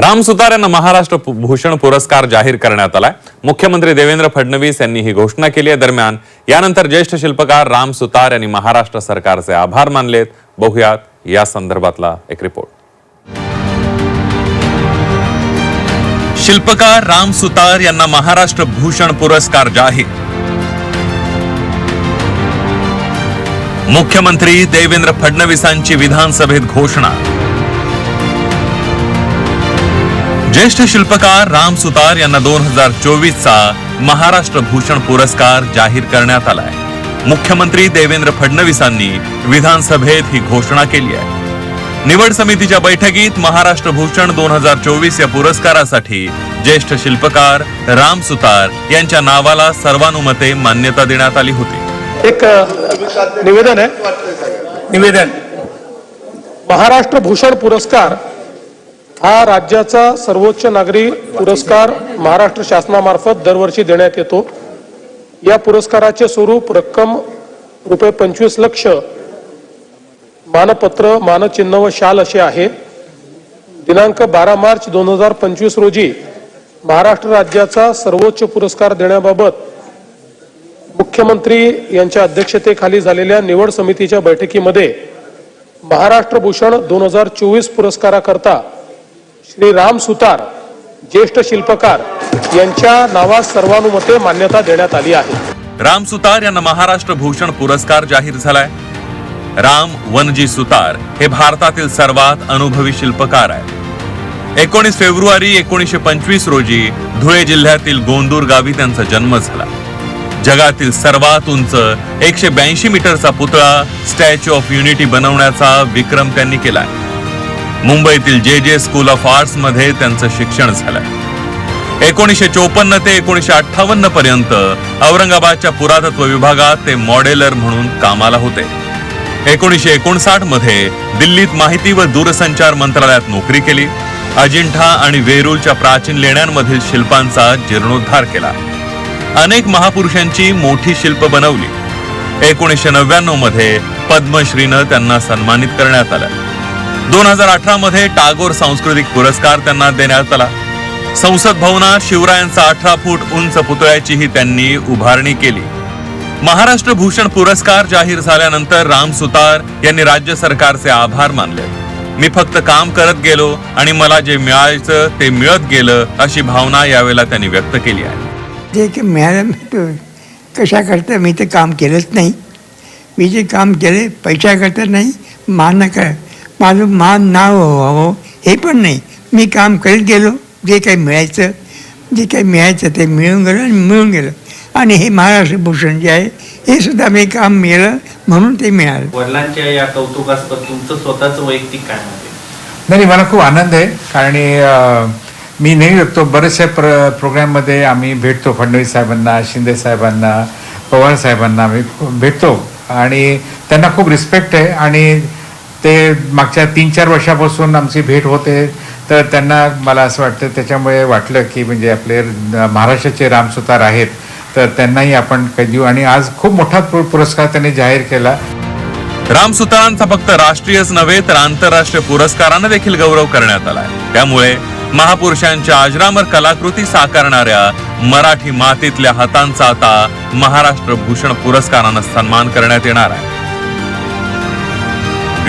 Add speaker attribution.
Speaker 1: राम सुतार यांना महाराष्ट्र भूषण पुरस्कार जाहीर करण्यात आलाय. मुख्यमंत्री देवेंद्र फडणवीस यांनी ही घोषणा केली आहे. दरम्यान यानंतर ज्येष्ठ शिल्पकार राम सुतार यांनी महाराष्ट्र सरकारचे आभार मानलेत. बघूयात या संदर्भातला एक रिपोर्ट शिल्पकार राम सुतार यांना महाराष्ट्र भूषण पुरस्कार जाहीर. मुख्यमंत्री देवेंद्र फडणवीसांची विधानसभेत घोषणा. ज्येष्ठ शिल्पकार राम सुतार यांना दोन हजार चोवीसचा महाराष्ट्र भूषण पुरस्कार जाहीर करण्यात आलाय. मुख्यमंत्री देवेंद्र फडणवीसांनी विधानसभेत ही घोषणा केली आहे. निवड समितीच्या बैठकीत महाराष्ट्र भूषण दोन हजार चोवीस या पुरस्कारासाठी ज्येष्ठ शिल्पकार राम सुतार यांच्या नावाला सर्वानुमते मान्यता देण्यात आली होती.
Speaker 2: एक निवेदन आहे. निवेदन. महाराष्ट्र भूषण पुरस्कार हा राज्याचा सर्वोच्च नागरी पुरस्कार महाराष्ट्र शासनामार्फत दरवर्षी देण्यात येतो. या पुरस्काराचे स्वरूप रक्कम रुपये पंचवीस लक्ष मानपत्र मानचिन्ह व शाल असे आहे. दिनांक बारा मार्च दोन हजार पंचवीस रोजी महाराष्ट्र राज्याचा सर्वोच्च पुरस्कार देण्याबाबत मुख्यमंत्री यांच्या अध्यक्षतेखाली झालेल्या निवड समितीच्या बैठकीमध्ये महाराष्ट्र भूषण दोन हजार चोवीस पुरस्काराकरता श्री राम सुतार ज्येष्ठ शिल्पकार यांच्या नावास सर्वानुमते मान्यता देण्यात आली आहे.
Speaker 1: राम सुतार यांना महाराष्ट्र भूषण पुरस्कार जाहीर झालाय. राम वनजी सुतार हे भारतातील सर्वात अनुभवी शिल्पकार आहे एकोणीस फेब्रुवारी एकोणीसशे पंचवीस रोजी धुळे जिल्ह्यातील गोंदूर गावी त्यांचा जन्म झाला. जगातील सर्वात उंच एकशे ब्याऐंशी मीटरचा पुतळा स्टॅच्यू ऑफ युनिटी बनवण्याचा विक्रम त्यांनी केलाय. मुंबईतील जे जे स्कूल ऑफ आर्ट्समध्ये त्यांचं शिक्षण झालं एकोणीसशे चोपन्न ते एकोणीसशे अठ्ठावन्न पर्यंत औरंगाबादच्या पुरातत्व विभागात ते मॉडेलर म्हणून कामाला होते. एकोणीसशे एकोणसाठमध्ये दिल्लीत माहिती व दूरसंचार मंत्रालयात नोकरी केली. अजिंठा आणि वेरूळच्या प्राचीन लेण्यांमधील शिल्पांचा जीर्णोद्धार केला. अनेक महापुरुषांची मोठी शिल्प बनवली. एकोणीसशे नव्याण्णवमध्ये पद्मश्रीनं त्यांना सन्मानित करण्यात आलं. दोन हजार अठरा मध्ये टागोर सांस्कृतिक पुरस्कार त्यांना देण्यात आला. संसद भवनात शिवरायांचा अठरा फूट उंच पुतळ्याचीही त्यांनी उभारणी केली. महाराष्ट्र भूषण पुरस्कार जाहीर झाल्यानंतर राम सुतार यांनी राज्य सरकारचे आभार मानले. मी फक्त काम करत गेलो आणि मला जे मिळायचं ते मिळत गेलं अशी भावना यावेळेला त्यांनी व्यक्त केली आहे.
Speaker 3: जे की मिळालं कशाकरता मी ते काम केलंच नाही. मी जे काम केले पैशाकरता नाही मान्य कर माझं मान नाव व्हावं हे पण नाही. मी काम करत गेलो जे काही मिळायचं जे काही मिळायचं ते मिळून गेलं आणि मिळून गेलं. आणि हे महाराष्ट्र भूषण जे आहे हे सुद्धा मी काम मिळालं म्हणून ते मिळालं.
Speaker 4: वडिलांच्या या कौतुकास्पद तुमचं स्वतःचं वैयक्तिक काय?
Speaker 5: नाही नाही, मला खूप आनंद आहे. कारण मी नेहमी बघतो बरेचशा प्र प्रोग्राममध्ये आम्ही भेटतो फडणवीस साहेबांना शिंदे साहेबांना पवार साहेबांना आम्ही भेटतो. आणि त्यांना खूप रिस्पेक्ट आहे. आणि ते मागच्या तीन चार वर्षापासून आमची भेट होते. तर त्यांना मला असं वाटतं त्याच्यामुळे वाटलं की म्हणजे आपले महाराष्ट्राचे रामसुतार आहेत तर त्यांनाही आपण देऊ. आणि आज खूप मोठा पुरस्कार त्यांनी जाहीर केला.
Speaker 1: रामसुतारांचा फक्त राष्ट्रीयच नव्हे तर आंतरराष्ट्रीय पुरस्कारानं देखील गौरव करण्यात आला त्यामुळे महापुरुषांच्या अजरामर कलाकृती साकारणाऱ्या मराठी मातीतल्या हातांचा आता महाराष्ट्र भूषण पुरस्कारानं सन्मान करण्यात येणार आहे.